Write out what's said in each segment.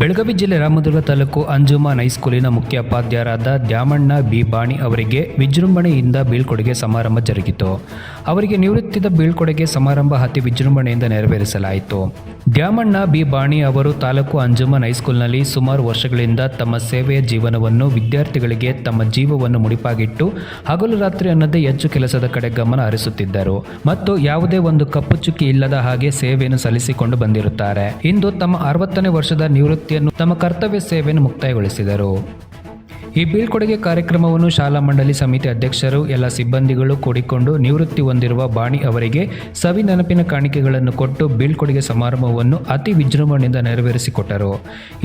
ಬೆಳಗಾವಿ ಜಿಲ್ಲೆ ರಾಮದುರ್ಗ ತಾಲೂಕು ಅಂಜುಮಾನ್ ಹೈಸ್ಕೂಲಿನ ಮುಖ್ಯೋಪಾಧ್ಯಾಯರಾದ ದ್ಯಾಮಣ್ಣ ಬಿ. ಬಾಣಿ ಅವರಿಗೆ ವಿಜೃಂಭಣೆಯಿಂದ ಬೀಳ್ಕೊಡುಗೆ ಸಮಾರಂಭ ಜರುಗಿತು. ಅವರಿಗೆ ನಿವೃತ್ತಿದ ಬೀಳ್ಕೊಡುಗೆ ಸಮಾರಂಭ ಅತಿ ವಿಜೃಂಭಣೆಯಿಂದ ನೆರವೇರಿಸಲಾಯಿತು. ದ್ಯಾಮಣ್ಣ ಬಿ. ಬಾಣಿ ಅವರು ತಾಲೂಕು ಅಂಜುಮನ್ ಹೈಸ್ಕೂಲ್ನಲ್ಲಿ ಸುಮಾರು ವರ್ಷಗಳಿಂದ ತಮ್ಮ ಸೇವೆಯ ಜೀವನವನ್ನು ವಿದ್ಯಾರ್ಥಿಗಳಿಗೆ ತಮ್ಮ ಜೀವವನ್ನು ಮುಡಿಪಾಗಿಟ್ಟು ಹಗಲು ರಾತ್ರಿ ಅನ್ನದೇ ಹೆಚ್ಚು ಕೆಲಸದ ಕಡೆ ಗಮನ ಹರಿಸುತ್ತಿದ್ದರು. ಮತ್ತು ಯಾವುದೇ ಒಂದು ಕಪ್ಪು ಚುಕ್ಕಿ ಇಲ್ಲದ ಹಾಗೆ ಸೇವೆಯನ್ನು ಸಲ್ಲಿಸಿಕೊಂಡು ಬಂದಿರುತ್ತಾರೆ. ಇಂದು ತಮ್ಮ ಅರವತ್ತನೇ ವರ್ಷದ ನಿವೃತ್ತಿಯನ್ನು ತಮ್ಮ ಕರ್ತವ್ಯ ಸೇವೆಯನ್ನು ಮುಕ್ತಾಯಗೊಳಿಸಿದರು. ಈ ಬೀಳ್ಕೊಡುಗೆ ಕಾರ್ಯಕ್ರಮವನ್ನು ಶಾಲಾ ಮಂಡಳಿ ಸಮಿತಿ ಅಧ್ಯಕ್ಷರು, ಎಲ್ಲ ಸಿಬ್ಬಂದಿಗಳು ಕೂಡಿಕೊಂಡು ನಿವೃತ್ತಿ ಹೊಂದಿರುವ ಬಾಣಿ ಅವರಿಗೆ ಸವಿ ನೆನಪಿನ ಕಾಣಿಕೆಗಳನ್ನು ಕೊಟ್ಟು ಬೀಳ್ಕೊಡುಗೆ ಸಮಾರಂಭವನ್ನು ಅತಿ ವಿಜೃಂಭಣೆಯಿಂದ ನೆರವೇರಿಸಿಕೊಟ್ಟರು.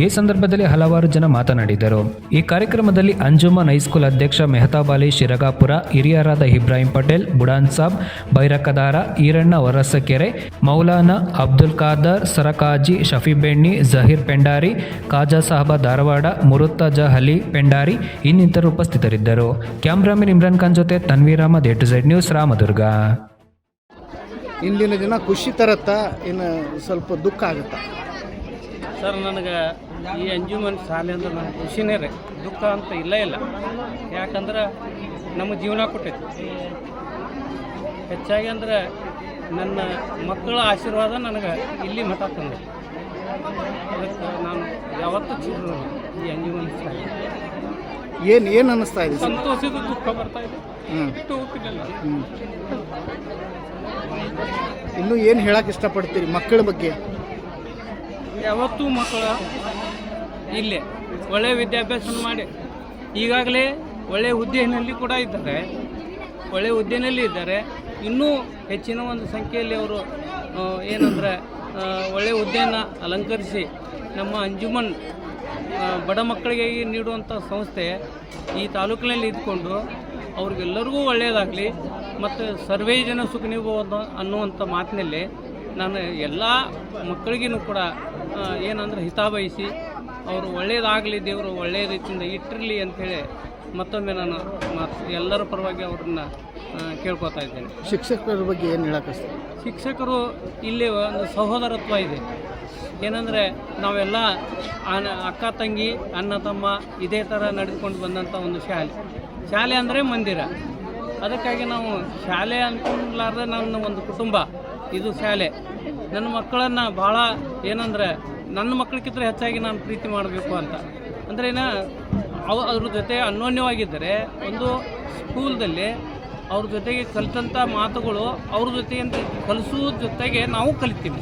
ಈ ಸಂದರ್ಭದಲ್ಲಿ ಹಲವಾರು ಜನ ಮಾತನಾಡಿದರು. ಈ ಕಾರ್ಯಕ್ರಮದಲ್ಲಿ ಅಂಜುಮನ್ ಹೈಸ್ಕೂಲ್ ಅಧ್ಯಕ್ಷ ಮೆಹತಾಬ್ ಅಲಿ ಶಿರಗಾಪುರ, ಹಿರಿಯರಾದ ಇಬ್ರಾಹಿಂ ಪಟೇಲ್, ಬುಡಾನ್ ಸಾಬ್, ಬೈರಕದಾರ ಈರಣ್ಣ ವರಸಕೆರೆ ಮೌಲಾನಾ ಅಬ್ದುಲ್ ಖಾದರ್, ಸರಕಾಜಿ ಶಫಿಬೆಣ್ಣಿ, ಜಹೀರ್ ಪೆಂಡಾರಿ, ಖಾಜಾ ಸಾಹಬ ಧಾರವಾಡ, ಮುರುತ್ತಾಜ ಅಲಿ ಪೆಂಡಾರಿ ಇನ್ನಿತರರು ಉಪಸ್ಥಿತರಿದ್ದರು. ಕ್ಯಾಮ್ರಾಮನ್ ಇಮ್ರಾನ್ ಖಾನ್ ಜೊತೆ Tanveer Ahmad A to Z news Ramdurg. ಇಂದಿನ ದಿನ ಖುಷಿ ತರತ್ತ ಇನ್ನು ಸ್ವಲ್ಪ ದುಃಖ ಆಗುತ್ತಾ? ಸರ್ ನನಗೆ ಈ ಅಂಜುಮನ್ ಶಾಲೆ ಅಂದ್ರೆ ನನಗೆ ಖುಷಿನೇ ರೀ. ದುಃಖ ಅಂತ ಇಲ್ಲ ಇಲ್ಲ. ಯಾಕಂದ್ರೆ ನಮ್ಮ ಜೀವನ ಕೊಟ್ಟೈತಿ ಹೆಚ್ಚಾಗಿ ಅಂದ್ರೆ ನನ್ನ ಮಕ್ಕಳ ಆಶೀರ್ವಾದ ನನಗೆ ಇಲ್ಲಿ ಮಠ ತಂದೆ ಅದಕ್ಕೆ ನಾನು ಯಾವತ್ತೂ ಚಿರು ಈ ಅಂಜುಮನ್ ಶಾಲೆ. ಏನು ಏನು ಅನ್ನಿಸ್ತಾ ಇದೆ? ಸರ್ ಸಂತೋಷದ ದುಃಖ ಬರ್ತಾ ಇದೆ. ಬಿಟ್ಟು ಇನ್ನೂ ಏನು ಹೇಳಕ್ಕೆ ಇಷ್ಟಪಡ್ತೀರಿ ಮಕ್ಕಳ ಬಗ್ಗೆ? ಯಾವತ್ತೂ ಮಕ್ಕಳು ಇಲ್ಲೇ. ಒಳ್ಳೆಯ ವಿದ್ಯಾಭ್ಯಾಸ ಮಾಡಿ. ಈಗಾಗಲೇ ಒಳ್ಳೆಯ ಹುದ್ದೆಯಲ್ಲಿ ಕೂಡ ಇದ್ದಾರೆ. ಒಳ್ಳೆಯ ಹುದ್ದೆಯಲ್ಲಿ ಇದ್ದಾರೆ. ಇನ್ನೂ ಹೆಚ್ಚಿನ ಒಂದು ಸಂಖ್ಯೆಯಲ್ಲಿ ಅವರು ಏನಂದರೆ ಒಳ್ಳೆಯ ಹುದ್ದೆಯನ್ನು ಅಲಂಕರಿಸಿ ನಮ್ಮ ಅಂಜುಮನ್ ಬಡ ಮಕ್ಕಳಿಗೆ ನೀಡುವಂಥ ಸಂಸ್ಥೆ ಈ ತಾಲೂಕಿನಲ್ಲಿ ಇದ್ಕೊಂಡು ಅವ್ರಿಗೆಲ್ಲರಿಗೂ ಒಳ್ಳೆಯದಾಗಲಿ ಮತ್ತು ಸರ್ವೇ ಜನ ಸುಖ ನೀವು ಅನ್ನುವಂಥ ಮಾತಿನಲ್ಲಿ ನಾನು ಎಲ್ಲ ಮಕ್ಕಳಿಗೂ ಕೂಡ ಏನಂದ್ರೆ ಹಿತಾಬಯಸಿ ಅವರು ಒಳ್ಳೆಯದಾಗಲಿ ದೇವರು ಒಳ್ಳೆಯ ರೀತಿಯಿಂದ ಇಟ್ಟಿರಲಿ ಅಂಥೇಳಿ ಮತ್ತೊಮ್ಮೆ ನಾನು ಎಲ್ಲರ ಪರವಾಗಿ ಅವ್ರನ್ನ ಕೇಳ್ಕೊತಾ ಇದ್ದೇನೆ. ಶಿಕ್ಷಕರ ಬಗ್ಗೆ ಏನು ಹೇಳಕ್ಕೆ ಶಿಕ್ಷಕರು ಇಲ್ಲಿ ಒಂದು ಸಹೋದರತ್ವ ಇದೆ. ಏನಂದರೆ ನಾವೆಲ್ಲ ಅಕ್ಕ ತಂಗಿ, ಅಣ್ಣ ತಮ್ಮ ಇದೇ ಥರ ನಡೆದುಕೊಂಡು ಬಂದಂಥ ಒಂದು ಶಾಲೆ. ಶಾಲೆ ಅಂದರೆ ಮಂದಿರ. ಅದಕ್ಕಾಗಿ ನಾವು ಶಾಲೆ ಅಂದ್ಕೊಂಡ್ಲಾರ್ದೆ ನನ್ನ ಒಂದು ಕುಟುಂಬ, ಇದು ಶಾಲೆ. ನನ್ನ ಮಕ್ಕಳನ್ನು ಭಾಳ ಏನಂದರೆ ನನ್ನ ಮಕ್ಕಳಿಗಿಂತ ಹೆಚ್ಚಾಗಿ ನಾನು ಪ್ರೀತಿ ಮಾಡಬೇಕು ಅಂತ. ಅಂದರೆ ಅವ ಅದ್ರ ಜೊತೆ ಅನ್ಯೋನ್ಯವಾಗಿದ್ದರೆ ಒಂದು ಸ್ಕೂಲ್ದಲ್ಲಿ ಅವ್ರ ಜೊತೆಗೆ ಕಲಿತಂಥ ಮಾತುಗಳು ಅವ್ರ ಜೊತೆ ಕಲಿಸೋ ಜೊತೆಗೆ ನಾವು ಕಲಿತೀವಿ.